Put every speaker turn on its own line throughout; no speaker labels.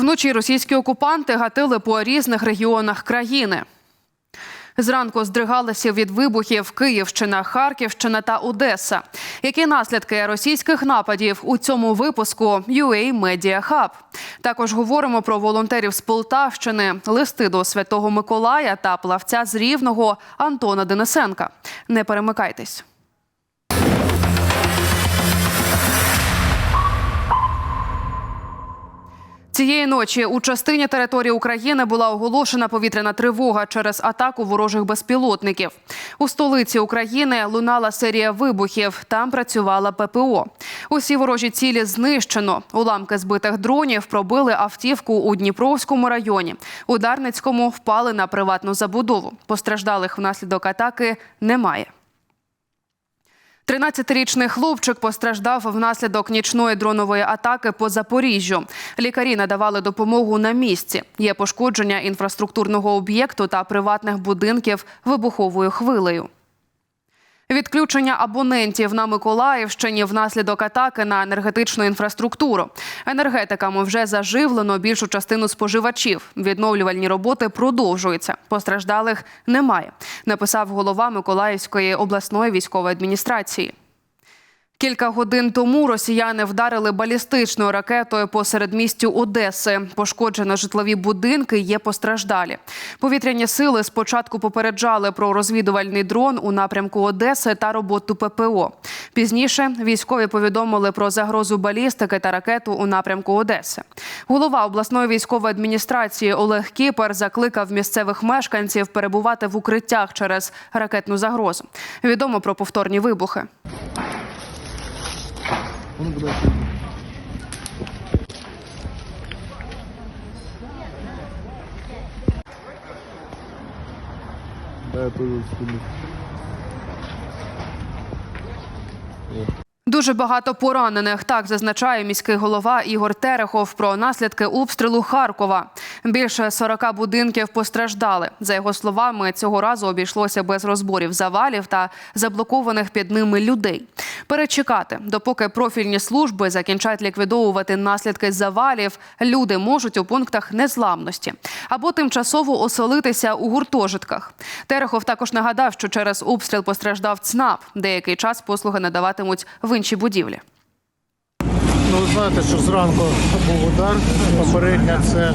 Вночі російські окупанти гатили по різних регіонах країни. Зранку здригалися від вибухів Київщина, Харківщина та Одеса. Які наслідки російських нападів у цьому випуску UA Media Hub? Також говоримо про волонтерів з Полтавщини, листи до Святого Миколая та плавця з Рівного Антона Денисенка. Не перемикайтесь. Цієї ночі у частині території України була оголошена повітряна тривога через атаку ворожих безпілотників. У столиці України лунала серія вибухів. Там працювала ППО. Усі ворожі цілі знищено. Уламки збитих дронів пробили автівку у Дніпровському районі. У Дарницькому впали на приватну забудову. Постраждалих внаслідок атаки немає. 13-річний хлопчик постраждав внаслідок нічної дронової атаки по Запоріжжю. Лікарі надавали допомогу на місці. Є пошкодження інфраструктурного об'єкту та приватних будинків вибуховою хвилею. Відключення абонентів на Миколаївщині внаслідок атаки на енергетичну інфраструктуру. Енергетиками вже заживлено більшу частину споживачів. Відновлювальні роботи продовжуються. Постраждалих немає. Написав голова Миколаївської обласної військової адміністрації. Кілька годин тому росіяни вдарили балістичною ракетою по середмістю Одеси. Пошкоджено житлові будинки, є постраждалі. Повітряні сили спочатку попереджали про розвідувальний дрон у напрямку Одеси та роботу ППО. Пізніше військові повідомили про загрозу балістики та ракету у напрямку Одеси. Голова обласної військової адміністрації Олег Кіпер закликав місцевих мешканців перебувати в укриттях через ракетну загрозу. Відомо про повторні вибухи.
Да, я тоже скину.
Дуже багато поранених. Так зазначає міський голова Ігор Терехов про наслідки обстрілу Харкова. Більше 40 будинків постраждали. За його словами, цього разу обійшлося без розборів завалів та заблокованих під ними людей. Перечекати, допоки профільні служби закінчать ліквідовувати наслідки завалів, люди можуть у пунктах незламності або тимчасово оселитися у гуртожитках. Терехов також нагадав, що через обстріл постраждав ЦНАП. Деякий час послуги надаватимуть в іншій будівлі.
Ну, знаєте, що зранку був удар. Попередня це е,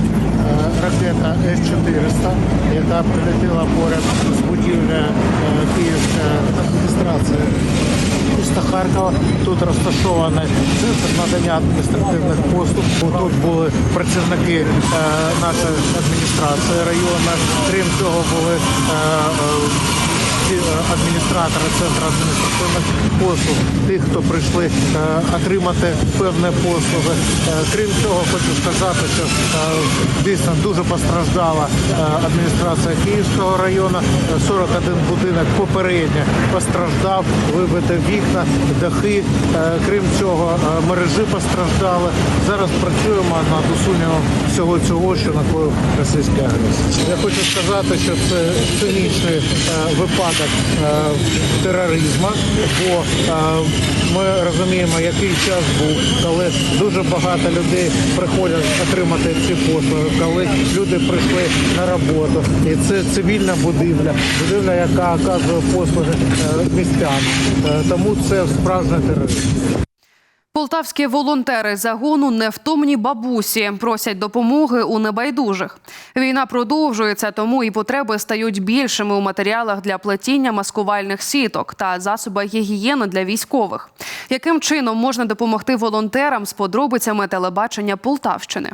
ракета С-400, яка прилетіла поряд з будівлею е, Київської адміністрації міста Харкова. Тут розташований центр надання адміністративних послуг. Тут були працівники е, нашої адміністрації району. Крім цього, були адміністратори центру адміністративних послуг, тих, хто прийшли е, отримати певні послуги. Е, Крім цього, хочу сказати, що е, дійсно дуже постраждала адміністрація Київського району. Е, 41 будинок попередньо постраждав, вибите вікна, дахи. Крім цього, мережі постраждали. Зараз працюємо над усуненням всього цього, що накоїв російська агресія. Я хочу сказати, що це цинічний випадок тероризму, бо е, ми розуміємо, який час був, коли дуже багато людей приходять отримати ці послуги, коли люди прийшли на роботу. І це цивільна будівля, будівля, яка оказує послуги е, містянам. Е, Тому це справжній тероризм.
Полтавські волонтери загону невтомні бабусі просять допомоги у небайдужих. Війна продовжується, тому і потреби стають більшими у матеріалах для плетіння маскувальних сіток та засобах гігієни для військових. Яким чином можна допомогти волонтерам з подробицями телебачення Полтавщини?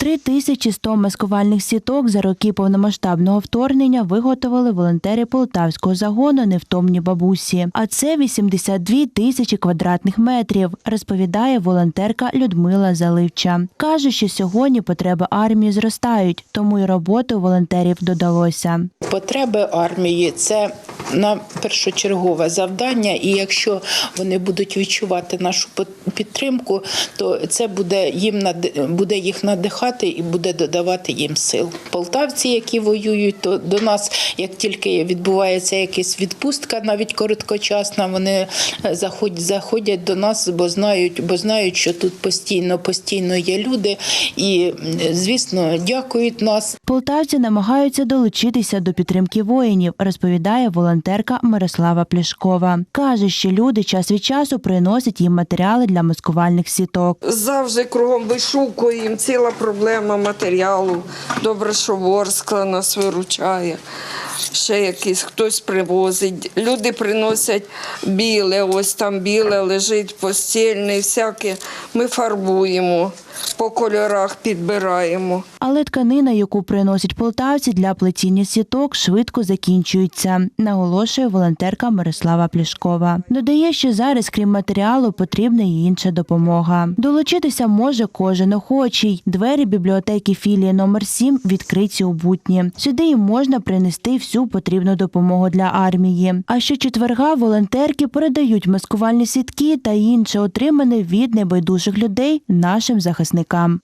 3100 маскувальних сіток за роки повномасштабного вторгнення виготовили волонтери полтавського загону невтомні бабусі. А це 82 тисячі квадратних метрів, розповідає волонтерка Людмила Заливча. Каже, що сьогодні потреби армії зростають, тому й роботи волонтерів додалося.
Потреби армії це на першочергове завдання, і якщо вони будуть відчувати нашу підтримку, то це буде їм буде їх надихати і буде додавати їм сил. Полтавці, які воюють, то до нас, як тільки відбувається якась відпустка, навіть короткочасна, вони е, заходять, заходять до нас, бо знають, бо знають, що тут постійно, постійно є люди, і звісно, дякують нас.
Полтавці намагаються долучитися до підтримки воїнів, розповідає волонтерка Мирослава Плішкова. Каже, що люди час від часу приносять їм матеріали для маскувальних сіток.
Завжди кругом вишукуємо, ціла проблема матеріалу. Добре, що Ворскла нас виручає. Ще якийсь хтось привозить. Люди приносять біле, ось там біле лежить постільне, всяке. Ми фарбуємо, по кольорах підбираємо.
Але тканина, яку приносять полтавці для плетіння сіток, швидко закінчується, наголошує волонтерка Мирослава Плішкова. Додає, що зараз, крім матеріалу, потрібна і інша допомога. Долучитися може кожен охочий. Двері бібліотеки філії номер 7 відкриті у будні. Сюди їм можна принести всю потрібну допомогу для армії. А щочетверга волонтерки передають маскувальні сітки та інше отримане від небайдужих людей нашим захисникам учасникам.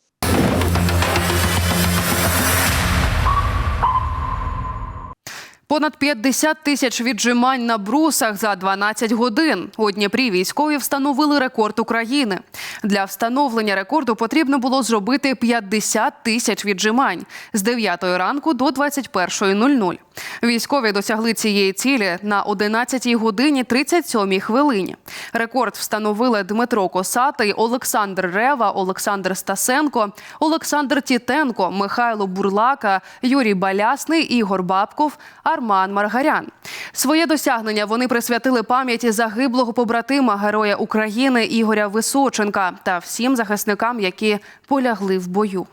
Понад 50 тисяч віджимань на брусах за 12 годин. У Дніпрі військові встановили рекорд України. Для встановлення рекорду потрібно було зробити 50 тисяч віджимань з 9 ранку до 21.00. Військові досягли цієї цілі на 11 годині 37 хвилині. Рекорд встановили Дмитро Косатий, Олександр Рева, Олександр Стасенко, Олександр Тітенко, Михайло Бурлака, Юрій Балясний, Ігор Бабков, Арман Маргарян. Своє досягнення вони присвятили пам'яті загиблого побратима Героя України Ігоря Височенка та всім захисникам, які полягли в бою.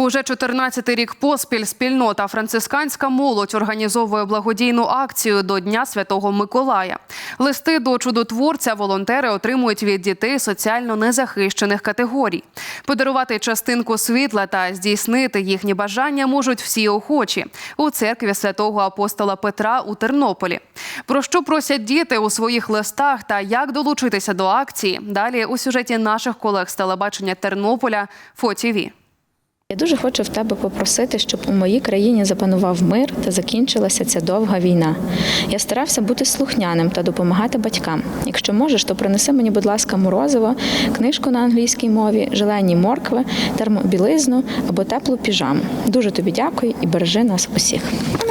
Уже 14-й рік поспіль спільнота францисканська молодь організовує благодійну акцію до Дня Святого Миколая. Листи до чудотворця волонтери отримують від дітей соціально незахищених категорій. Подарувати частинку світла та здійснити їхні бажання можуть всі охочі у церкві святого апостола Петра у Тернополі. Про що просять діти у своїх листах та як долучитися до акції? Далі у сюжеті наших колег з телебачення Тернополя ФОТІВІ.
Я дуже хочу в тебе попросити, щоб у моїй країні запанував мир та закінчилася ця довга війна. Я старався бути слухняним та допомагати батькам. Якщо можеш, то принеси мені, будь ласка, морозиво, книжку на англійській мові, желені моркви, термобілизну або теплу піжаму. Дуже тобі дякую і бережи нас усіх.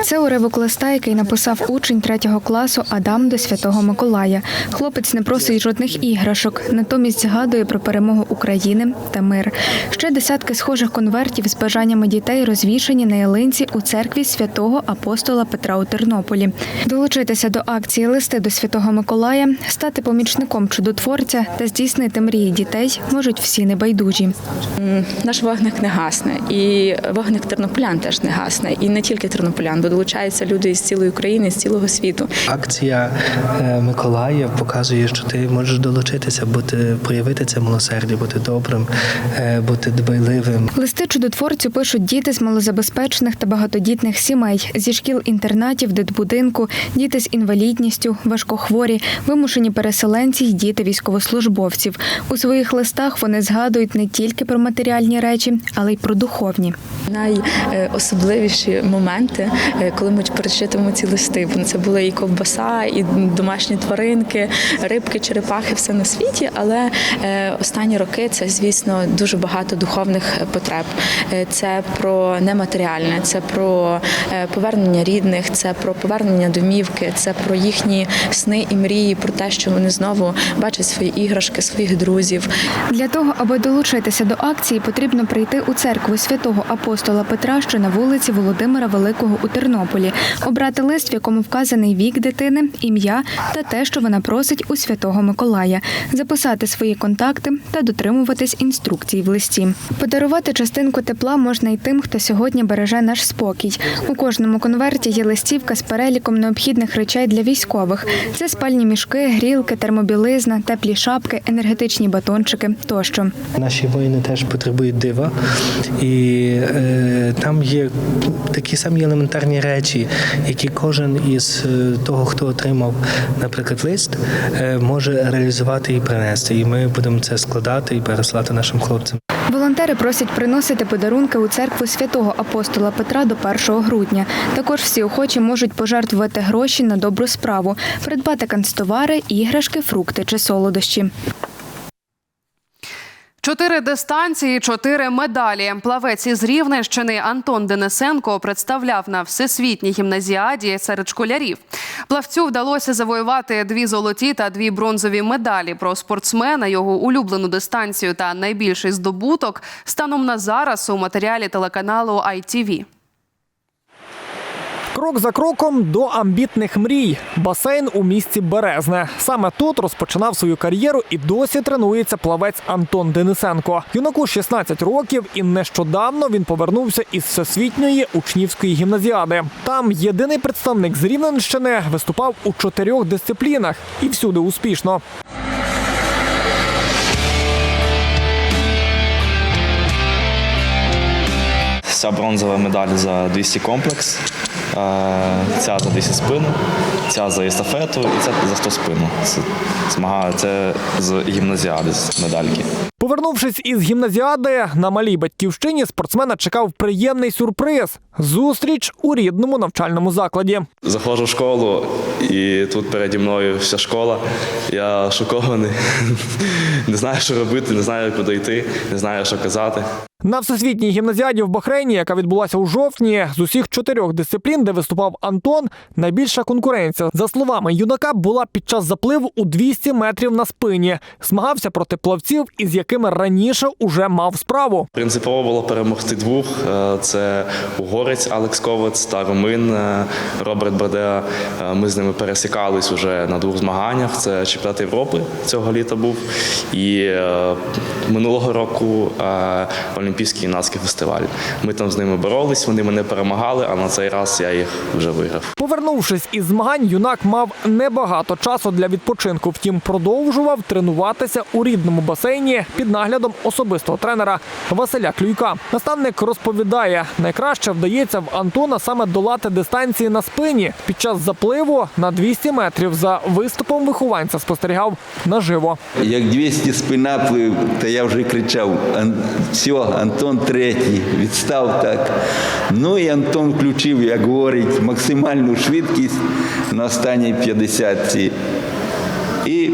Це уривок листа, який написав учень третього класу Адам до Святого Миколая. Хлопець не просить жодних іграшок, натомість згадує про перемогу України та мир. Ще десятки схожих конвертів з бажаннями дітей розвішені на ялинці у церкві святого апостола Петра у Тернополі. Долучитися до акції Листи до Святого Миколая, стати помічником чудотворця та здійснити мрії дітей можуть всі небайдужі.
Наш вогник не гасне, і вогник тернополян теж не гасне. І не тільки тернополян, бо долучаються люди із цілої України, з цілого світу.
Акція е, Миколая показує, що ти можеш долучитися, бути проявити це милосердя, бути добрим, е, бути дбайливим.
Листи чудотворцю пишуть діти з малозабезпечених та багатодітних сімей, зі шкіл інтернатів, дитбудинку, діти з інвалідністю, важкохворі, вимушені переселенці й діти військовослужбовців. У своїх листах вони згадують не тільки про матеріальні речі, але й про духовні.
Найособливіші моменти, е, коли ми перечитуємо ці листи. Це були і ковбаса, і домашні тваринки, рибки, черепахи, все на світі. Але е, останні роки це, звісно, дуже багато духовних потреб. Е, Це про нематеріальне, це про е, повернення рідних, це про повернення домівки, це про їхні сни і мрії, про те, що вони знову бачать свої іграшки, своїх друзів.
Для того, аби долучитися до акції, потрібно прийти у церкву святого апостола Петра, що на вулиці Володимира Великого у Тернополі, обрати лист, в якому вказаний вік дитини, ім'я та те, що вона просить у святого Миколая, записати свої контакти та дотримуватись інструкцій в листі. Подарувати частинку тепла можна й тим, хто сьогодні береже наш спокій. У кожному конверті є листівка з переліком необхідних речей для військових. Це спальні мішки, грілки, термобілизна, теплі шапки, енергетичні батончики тощо.
Наші воїни теж потребують дива, і е, там є такі самі елементарні речі, які кожен із е, того, хто отримав, наприклад, лист, е, може реалізувати і принести. І ми будемо це складати і переслати нашим хлопцям.
Волонтери просять приносити подарунки у церкву святого апостола Петра до 1 грудня. Також всі охочі можуть пожертвувати гроші на добру справу, придбати канцтовари, іграшки, фрукти чи солодощі.
Чотири дистанції, чотири медалі. Плавець із Рівненщини Антон Денисенко представляв на всесвітній гімназіаді серед школярів. Плавцю вдалося завоювати дві золоті та дві бронзові медалі. Про спортсмена, його улюблену дистанцію та найбільший здобуток станом на зараз у матеріалі телеканалу ITV.
Крок за кроком до амбітних мрій. Басейн у місті Березне. Саме тут розпочинав свою кар'єру і досі тренується плавець Антон Денисенко. Юнаку 16 років, і нещодавно він повернувся із всесвітньої учнівської гімназіади. Там єдиний представник з Рівненщини виступав у чотирьох дисциплінах і всюди успішно.
Ця бронзова медаль за 200 комплекс, ця за 200 спину, ця за естафету і ця за 100 спину. Це, змагаю, це з гімназіади з медальки.
Повернувшись із гімназіади на малій батьківщині, спортсмена чекав приємний сюрприз зустріч у рідному навчальному закладі.
Заходжу в школу, і тут переді мною вся школа. Я шокований. Не знаю, що робити, не знаю, куди йти, не знаю, що казати.
На всесвітній гімназіаді в Бахрейні, яка відбулася у жовтні, з усіх чотирьох дисциплін, де виступав Антон, найбільша конкуренція. За словами юнака, була під час запливу у 200 метрів на спині. Змагався проти плавців, із якими раніше уже мав справу.
Принципово було перемогти двох: Е, це угорець Алекс Ковець та румин е, Роберт Бредеа. Е, Ми з ними пересікались уже на двох змаганнях. Це чемпіонат Європи цього літа був. І минулого року Олімпійський юнацький фестиваль. Ми там з ними боролись, вони мене перемагали, а на цей раз я їх вже виграв.
Повернувшись із змагань, юнак мав небагато часу для відпочинку. Втім, продовжував тренуватися у рідному басейні під наглядом особистого тренера Василя Клюйка. Наставник розповідає, найкраще вдається в Антона саме долати дистанції на спині. Під час запливу на 200 метрів за виступом вихованця спостерігав наживо.
Як 200 спина плив, то я вже кричав: «Ан- все, Антон третій, відстав так. Ну і Антон включив, як говорить, максимальну швидкість на останній 50 І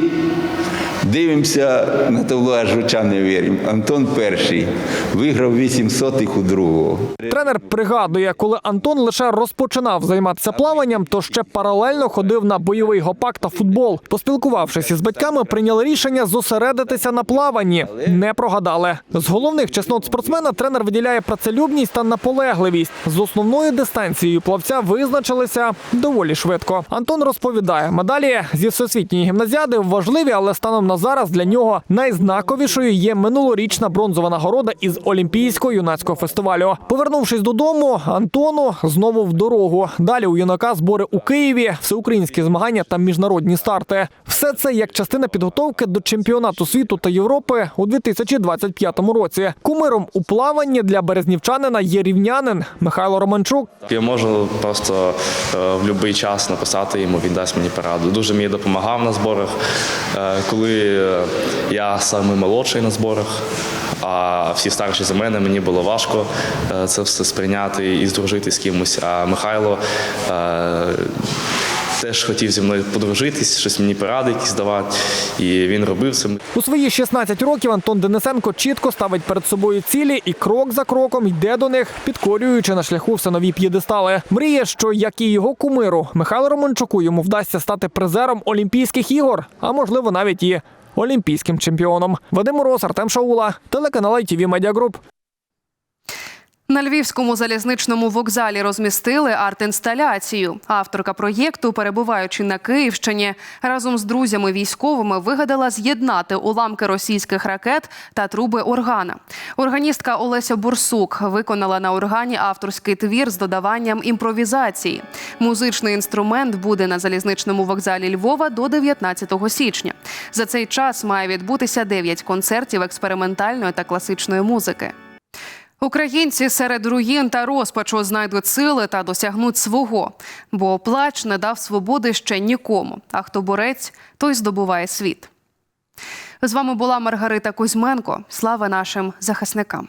дивимося на табло, аж очам не віримо. Антон перший, виграв 8 сотих у другого.
Тренер пригадує, коли Антон лише розпочинав займатися плаванням, то ще паралельно ходив на бойовий гопак та футбол. Поспілкувавшись із батьками, прийняли рішення зосередитися на плаванні. Не прогадали. З головних чеснот спортсмена тренер виділяє працелюбність та наполегливість. З основною дистанцією плавця визначилися доволі швидко. Антон розповідає, медалі зі всесвітньої гімназіади важливі, але станом на зараз для нього найзнаковішою є минулорічна бронзова нагорода із Олімпійського юнацького фестивалю. Повернувшись додому, Антону знову в дорогу. Далі у юнака збори у Києві, всеукраїнські змагання та міжнародні старти. Все це як частина підготовки до чемпіонату світу та Європи у 2025 році. Кумиром у плаванні для березнівчанина є рівнянин Михайло Романчук.
Я можу просто е, в будь-який час написати йому, він дасть мені пораду. Дуже мені допомагав на зборах. Е, Коли я самий молодший на зборах, а всі старші за мене, мені було важко е, це все сприйняти і здружити з кимось. А Михайло е, теж хотів зі мною подружитись, щось мені поради якісь давати. І він робив це.
У свої 16 років Антон Денисенко чітко ставить перед собою цілі і крок за кроком йде до них, підкорюючи на шляху все нові п'єдестали. Мріє, що як і його кумиру Михайлу Романчуку йому вдасться стати призером Олімпійських ігор, а можливо навіть і олімпійським чемпіоном. Вадим Мороз, Артем Шаула, телеканал ITV Media Group.
На львівському залізничному вокзалі розмістили арт-інсталяцію. Авторка проєкту, перебуваючи на Київщині, разом з друзями військовими вигадала з'єднати уламки російських ракет та труби органа. Органістка Олеся Бурсук виконала на органі авторський твір з додаванням імпровізації. Музичний інструмент буде на залізничному вокзалі Львова до 19 січня. За цей час має відбутися 9 концертів експериментальної та класичної музики. Українці серед руїн та розпачу знайдуть сили та досягнуть свого, бо плач не дав свободи ще нікому. А хто борець, той здобуває світ. З вами була Маргарита Кузьменко. Слава нашим захисникам.